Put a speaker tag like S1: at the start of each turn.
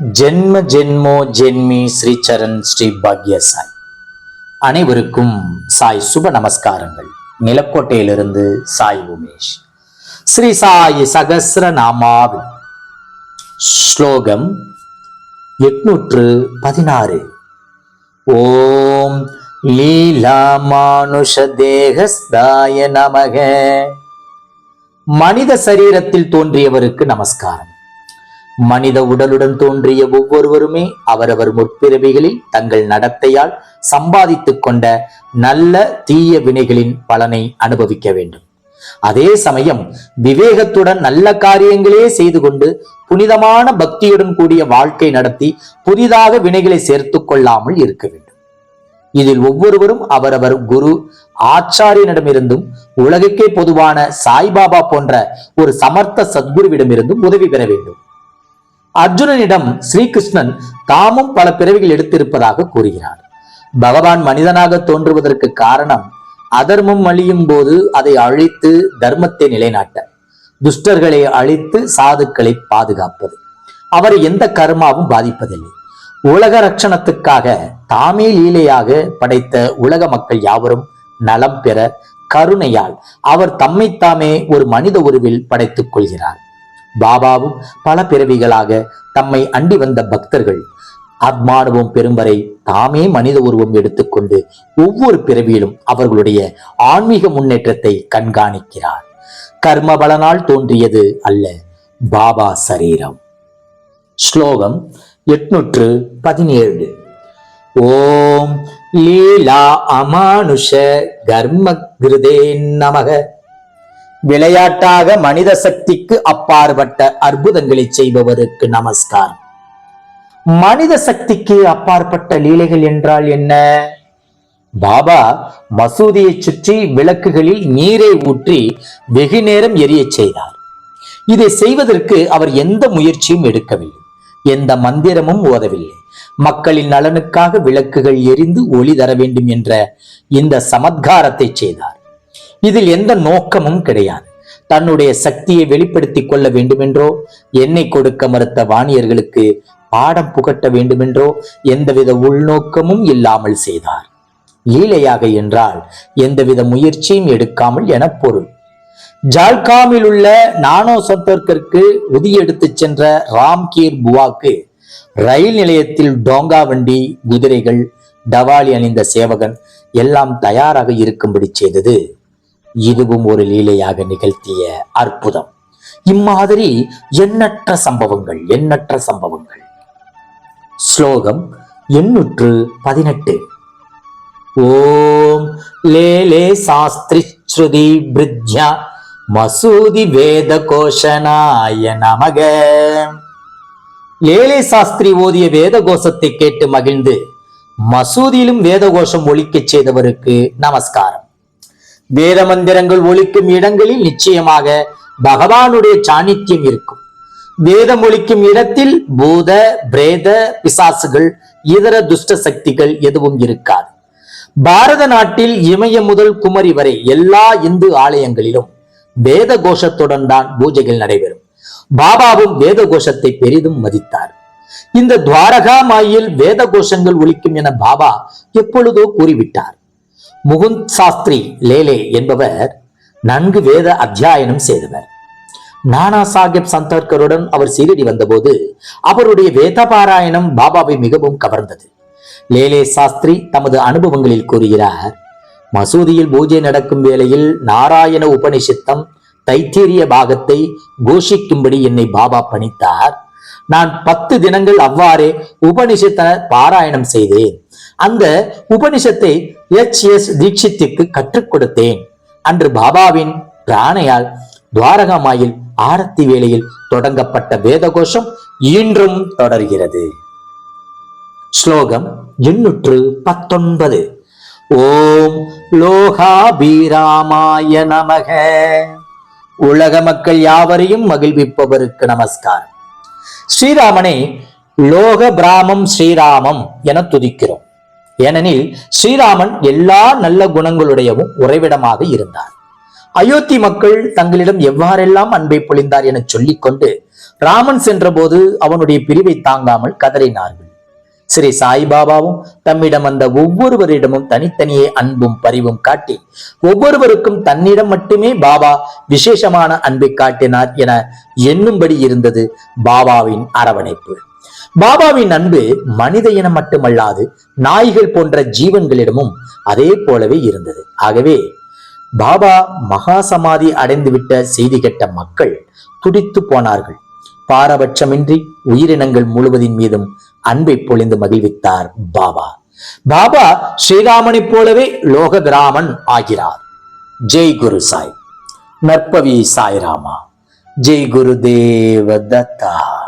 S1: ஜென்ம ஜென்மோ ஜென்மி ஸ்ரீ சரண் ஸ்ரீ பாக்ய சாய். அனைவருக்கும் சாய் சுப நமஸ்காரங்கள். நிலக்கோட்டையிலிருந்து சாய் உமேஷ். ஸ்ரீ சாய் சகசிர நாமாவி ஸ்லோகம் எட்நூற்று பதினாறு. ஓம் லீலா மானுஷ தேகஸ்தாய நமக. மனித சரீரத்தில் தோன்றியவருக்கு நமஸ்காரம். மனித உடலுடன் தோன்றிய ஒவ்வொருவருமே அவரவர் முற்பிறவிகளில் தங்கள் நடத்தையால் சம்பாதித்துக் கொண்ட நல்ல தீய வினைகளின் பலனை அனுபவிக்க வேண்டும். அதே சமயம் விவேகத்துடன் நல்ல காரியங்களே செய்து கொண்டு புனிதமான பக்தியுடன் கூடிய வாழ்க்கை நடத்தி புதிதாக வினைகளை சேர்த்துக் கொள்ளாமல் இருக்க வேண்டும். இதில் ஒவ்வொருவரும் அவரவர் குரு ஆச்சாரியனிடமிருந்தும் உலகுக்கே பொதுவான சாய்பாபா போன்ற ஒரு சமர்த்த சத்குருவிடமிருந்தும் உதவி பெற வேண்டும். அர்ஜுனனிடம் ஸ்ரீகிருஷ்ணன் தாமும் பல பிறவிகள் எடுத்திருப்பதாக கூறுகிறார். பகவான் மனிதனாக தோன்றுவதற்கு காரணம் அதர்மம் அழியும் போது அதை அழித்து தர்மத்தை நிலைநாட்ட துஷ்டர்களை அழித்து சாதுக்களை பாதுகாப்பது. அவரை எந்த கர்மாவும் பாதிப்பதில்லை. உலக ரட்சணத்துக்காக தாமே லீலையாக படைத்த உலக மக்கள் யாவரும் நலம் பெற கருணையால் அவர் தம்மைத்தாமே ஒரு மனித உருவில் படைத்துக் கொள்கிறார். பாபாவும் பல பிறவிகளாக தம்மை அண்டி வந்த பக்தர்கள். ஆத்மானுபவம் பெறும் வரை தாமே மனித உருவம் எடுத்துக்கொண்டு ஒவ்வொரு பிறவியிலும் அவர்களுடைய ஆன்மீக முன்னேற்றத்தை கண்காணிக்கிறார். கர்ம பலனால் தோன்றியது அல்ல பாபா சரீரம். ஸ்லோகம் எட்நூற்று பதினேழு. ஓம் லீலா அமானுஷ கர்ம கிருதே நமக. விளையாட்டாக மனித சக்திக்கு அப்பாற்பட்ட அற்புதங்களை செய்பவருக்கு நமஸ்காரம். மனித சக்திக்கு அப்பாற்பட்ட லீலைகள் என்றால் என்ன? பாபா மசூதியை சுற்றி விளக்குகளில் நீரை ஊற்றி வெகு நேரம் எரியச் செய்தார். இதை செய்வதற்கு அவர் எந்த முயற்சியும் எடுக்கவில்லை. எந்த மந்திரமும் ஓதவில்லை. மக்களின் நலனுக்காக விளக்குகள் எரிந்து ஒளி தர வேண்டும் என்ற இந்த சமத்காரத்தை செய்தார். இதில் எந்த நோக்கமும் கிடையாது. தன்னுடைய சக்தியை வெளிப்படுத்திக் கொள்ள வேண்டுமென்றோ எண்ணெய் கொடுக்க மறுத்த வாணியர்களுக்கு பாடம் புகட்ட வேண்டுமென்றோ எந்தவித உள்நோக்கமும் இல்லாமல் செய்தார். லீலையாக என்றால் எந்தவித முயற்சியும் எடுக்காமல் என பொருள். ஜால்காமில் உள்ள நானோ சத்தர்க்கிற்கு உதி எடுத்துச் சென்ற ராம்கீர் புவாக்கு ரயில் நிலையத்தில் டோங்கா வண்டி குதிரைகள் டவாலி அணிந்த சேவகன் எல்லாம் தயாராக இருக்கும்படி செய்தது. இதுவும் ஒரு லீலையாக நிகழ்த்திய அற்புதம். இம்மாதிரி எண்ணற்ற சம்பவங்கள் எண்ணற்ற சம்பவங்கள். ஸ்லோகம் எண்ணூற்று பதினெட்டு. ஓம் லேலே சாஸ்திரி ஸ்ருதி பிரித்யா மசூதி வேத கோஷனாய நமக. லேலே சாஸ்திரி ஓதிய வேத கோஷத்தை கேட்டு மகிழ்ந்து மசூதியிலும் வேத கோஷம் ஒழிக்கச் செய்தவருக்கு நமஸ்காரம். வேத மந்திரங்கள் ஒழிக்கும் இடங்களில் நிச்சயமாக பகவானுடைய சாநித்தியம் இருக்கும். வேதம் ஒழிக்கும் இடத்தில் பூத பிரேத பிசாசுகள் இதர துஷ்ட சக்திகள் எதுவும் இருக்காது. பாரத நாட்டில் இமய முதல் குமரி வரை எல்லா இந்து ஆலயங்களிலும் வேத கோஷத்துடன் தான் பூஜைகள் நடைபெறும். பாபாவும் வேத கோஷத்தை பெரிதும் மதித்தார். இந்த துவாரகா மாயில் வேத கோஷங்கள் ஒழிக்கும் என பாபா எப்பொழுதோ கூறிவிட்டார். முகுந்த் சாஸ்திரி லேலே என்பவர் நன்கு வேத அத்தியாயனம் செய்தவர். நானா சாஹிப் சந்தர்கருடன் அவர் சீரடி வந்தபோது அவருடைய வேத பாராயணம் பாபாவை மிகவும் கவர்ந்தது. லேலே சாஸ்திரி தமது அனுபவங்களில் கூறுகிறார் மசூதியில் பூஜை நடக்கும் வேளையில் நாராயண உபனிஷத்தம் தைத்தீரிய பாகத்தை கோஷிக்கும்படி என்னை பாபா பணித்தார். நான் பத்து தினங்கள் அவ்வாறே உபனிஷத்த பாராயணம் செய்தேன். அந்த உபனிஷத்தை எச் எஸ் தீட்சித்துக்கு கற்றுக் கொடுத்தேன். அன்று பாபாவின் பிராணையால் துவாரகமாயில் ஆரத்தி வேளையில் தொடங்கப்பட்ட வேதகோஷம் இன்றும் தொடர்கிறது. ஸ்லோகம் எண்ணூற்று பத்தொன்பது. ஓம் லோகாபீராமாய நமக. உலக மக்கள் யாவரையும் மகிழ்விப்பவருக்கு நமஸ்காரம். ஸ்ரீராமனை லோக பிராமம் ஸ்ரீராமம் என துதிக்கிறோம். ஏனெனில் ஸ்ரீராமன் எல்லா நல்ல குணங்களுடையவும் உறைவிடமாக இருந்தார் அயோத்தி மக்கள் தங்களிடம் எவ்வாறெல்லாம் அன்பை பொழிந்தார் என சொல்லிக்கொண்டு ராமன் சென்றபோது அவனுடைய பிரிவை தாங்காமல் கதறினார்கள். ஸ்ரீ சாய்பாபாவும் தம்மிடம் வந்த ஒவ்வொருவரிடமும் தனித்தனியே அன்பும் பரிவும் காட்டி ஒவ்வொருவருக்கும் தன்னிடம் மட்டுமே பாபா விசேஷமான அன்பை காட்டினார் என எண்ணும்படி இருந்தது பாபாவின் அரவணைப்பு. பாபாவின் அன்பு மனித இனம் மட்டுமல்லாது நாய்கள் போன்ற ஜீவன்களிடமும் அதே போலவே இருந்தது. ஆகவே பாபா மகா சமாதி அடைந்துவிட்ட செய்தி கெட்ட மக்கள் துடித்து போனார்கள். பாரபட்சமின்றி உயிரினங்கள் முழுவதின் மீதும் அன்பை பொழிந்து மகிழ்வித்தார் பாபா. பாபா ஸ்ரீராமனைப் போலவே லோக கிராமன் ஆகிறார். ஜெய் குரு சாய். நற்பவி சாய்ராமா. ஜெய் குரு தேவ தத்தா.